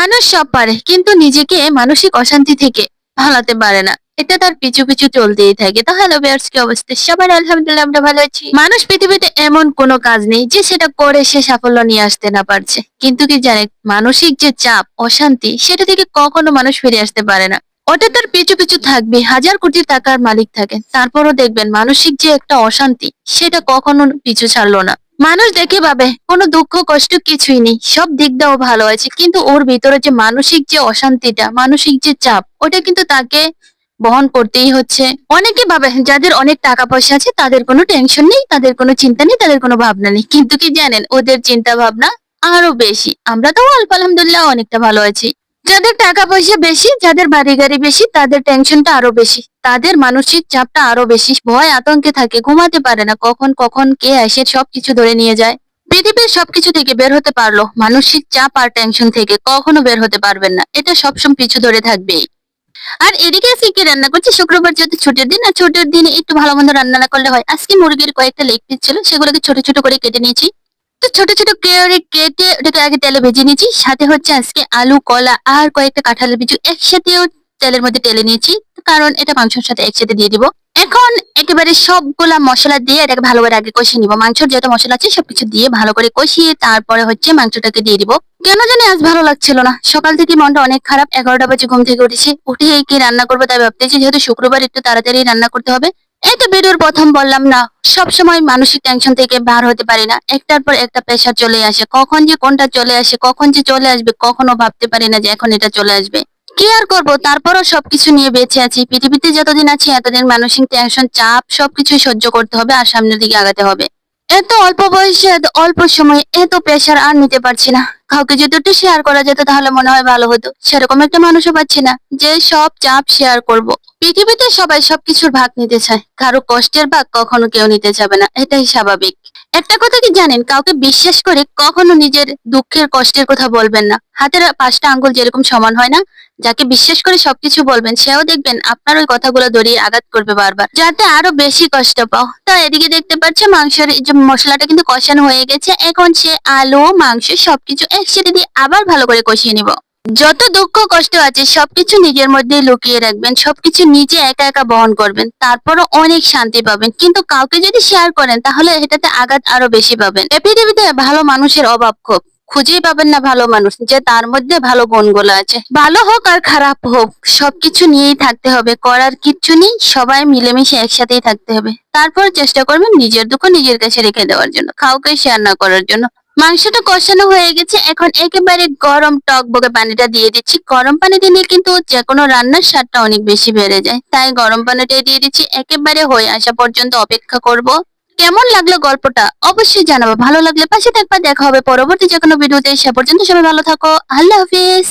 মানুষ সব পারে, কিন্তু নিজেকে মানসিক অশান্তি থেকে ভালাতে পারে না। এটা তার পিছু পিছু চলতেই থাকে। তো হ্যালো বিয়ার্স কি অবস্থা? সবার আলহামদুলিল্লাহ আমরা ভালো আছি। মানুষ পৃথিবীতে এমন কোনো কাজ নেই যে সেটা করে সে সাফল্য নিয়ে আসতে না পারছে। কিন্তু কি জানে, মানসিক যে চাপ, অশান্তি, সেটা থেকে কখনো মানুষ ফিরে আসতে পারে না। ওটা তার পিছু পিছু থাকবে, হাজার কোটি টাকার মালিক থাকে তারপরও দেখবেন, মানসিক যে একটা অশান্তি, সেটা কখনো পিছু ছাড়লো না। মানুষ দেখে পাবে কোনো দুঃখ, কষ্ট কিছুই নেই। সব দিক ভালো আছে, কিন্তু ওর ভিতরে যে মানসিক যে অশান্তিটা, মানসিক যে চাপ, ওটা কিন্তু তাকে বহন করতেই হচ্ছে। অনেকে ভাবে, যাদের অনেক টাকা পয়সা আছে, তাদের কোনো টেনশন নেই, তাদের কোনো চিন্তা নেই, তাদের কোনো ভাবনা নেই। কিন্তু কি জানেন, ওদের চিন্তা ভাবনা আরও বেশি। আমরা তো আলহামদুলিল্লাহ অনেকটা ভালো আছি। যাদের টাকা পয়সা বেশি, যাদের বাড়ি গাড়ি বেশি, তাদের টেনশনটা আরও বেশি। তাদের মানসিক চাপটা আরও বেশি। ভয় আতঙ্কে থাকে, ঘুমাতে পারে না, কখন কখন, কে এসে সবকিছু ধরে নিয়ে যায়। পৃথিবীর সবকিছু থেকে বের হতে পারল। মানসিক চাপ আর টেনশন থেকে কখনো বের হতে পারবেন না। এটা সবসময় পিছু ধরে থাকবেই আর এদিকে আজকে কি রান্না করছি? শুক্রবার যেহেতু ছুটির দিন, আর ছুটির দিনে একটু ভালো মন্দ রান্না না করলে হয়। আজকে মুরগির কয়েকটা লেগ পিস ছিল, সেগুলোকে ছোট ছোট করে কেটে নিয়েছি। তো ছোট ছোট করে কেটে ওটাকে আগে তেলে ভেজে নিয়েছি। সাথে হচ্ছে আজকে আলু, কলা আর কয়েকটা কাঁঠালের বিচু একসাথেও তেলের মধ্যে তেলে নিয়েছি। কারণ এটা মাংসের সাথে একসাথে দিয়ে দিব। এখন একেবারে সবগুলা মশলা দিয়ে এটাকে ভালো করে আগে কষিয়ে নিব। মাংসের যত মশলা আছে সবকিছু দিয়ে ভালো করে কষিয়ে তারপরে হচ্ছে মাংসটাকে দিয়ে দিব। কেন জানি আজ ভালো লাগছিল না। সকাল থেকে মনটা অনেক খারাপ। এগারোটা বাজে ঘুম থেকে উঠেছি। উঠে কি রান্না করব তাই ভাবতেছি। যেহেতু শুক্রবার একটু তাড়াতাড়ি রান্না করতে হবে এই তো ভিডিওর প্রথম বললাম না সব সময় মানসিক টেনশন থেকে বার হতে পারি না। একটার পর একটা প্রেশার চলে আসে। কখন যে কোনটা চলে আসে, কখন যে চলে আসবে, কখনো ভাবতে পারি না যে এখন এটা চলে আসবে। কি আর করব? তারপরও সবকিছু নিয়ে বেঁচে আছি। পৃথিবীতে যতদিন আছি, এতদিন মানসিক টেনশন চাপ সবকিছু সহ্য করতে হবে আর সামনের দিকে আগাতে হবে। এত অল্প বয়সে, এত অল্প সময়ে এত প্রেশার আর নিতে পারছি না। কাউকে যদি একটু শেয়ার করা যেত তাহলে মনে হয় ভালো হতো। সেরকম একটা মানুষও পাচ্ছি না, যে সব চাপ শেয়ার করব। পৃথিবীতে সবাই সবকিছুর ভাগ নিতে চায়। কারও কষ্টের ভাগ কখনো কেউ নিতে যাবে না, এটাই স্বাভাবিক। একটা কথা কি জানেন? কাউকে বিশ্বাস করে কখনো নিজের দুঃখের, কষ্টের কথা বলবেন না। হাতের পাঁচটা আঙ্গুল যেরকম সমান হয় না, যাকে বিশ্বাস করে সবকিছু বলবেন, সেও দেখবেন আপনার ওই কথাগুলো দড়িয়ে আঘাত করবে বারবার। যাতে আরও বেশি কষ্ট পাও। তা এদিকে দেখতে পাচ্ছে মাংসের যে মশলাটা কিন্তু কষানো হয়ে গেছে। এখন সে আলু, মাংস সবকিছু একসাথে দিয়ে আবার ভালো করে কষিয়ে নিব। যত দুঃখ কষ্ট আছে, সবকিছু নিজের মধ্যে লুকিয়ে রাখবেন, সবকিছু নিজে একা একা বহন করবেন, তারপরও অনেক শান্তি পাবেন। কিন্তু কাউকে যদি শেয়ার করেন, তাহলে এটাতে আঘাত আরও বেশি পাবেন। পৃথিবীতে ভালো মানুষের অভাব খুব। খুঁজেই পাবেন না ভালো মানুষ, যে তার মধ্যে ভালো গুণগুলো আছে। ভালো হোক আর খারাপ হোক, সবকিছু নিয়েই থাকতে হবে। করার কিচ্ছু নেই, সবাই মিলেমিশে একসাথেই থাকতে হবে। তারপর চেষ্টা করবেন নিজের দুঃখ নিজের কাছে রেখে দেওয়ার জন্য, কাউকে শেয়ার না করার জন্য। মাংসটা কষানো হয়ে গেছে, এখন একেবারে গরম টক বগে পানিটা দিয়ে দিচ্ছি। গরম পানি দিলে কিন্তু যে কোনো রান্নার স্বাদটা অনেক বেশি বেড়ে যায়। তাই গরম পানিটাই দিয়ে দিচ্ছি, একেবারে হয়ে আসা পর্যন্ত অপেক্ষা করব। কেমন লাগল গল্পটা? অবশ্যই জানাব। ভালো লাগলে পাশে থাকবা। দেখা হবে পরবর্তী যে কোনো ভিডিওতে। সে পর্যন্ত সবাই ভালো থাকো। আল্লাহ হাফিজ।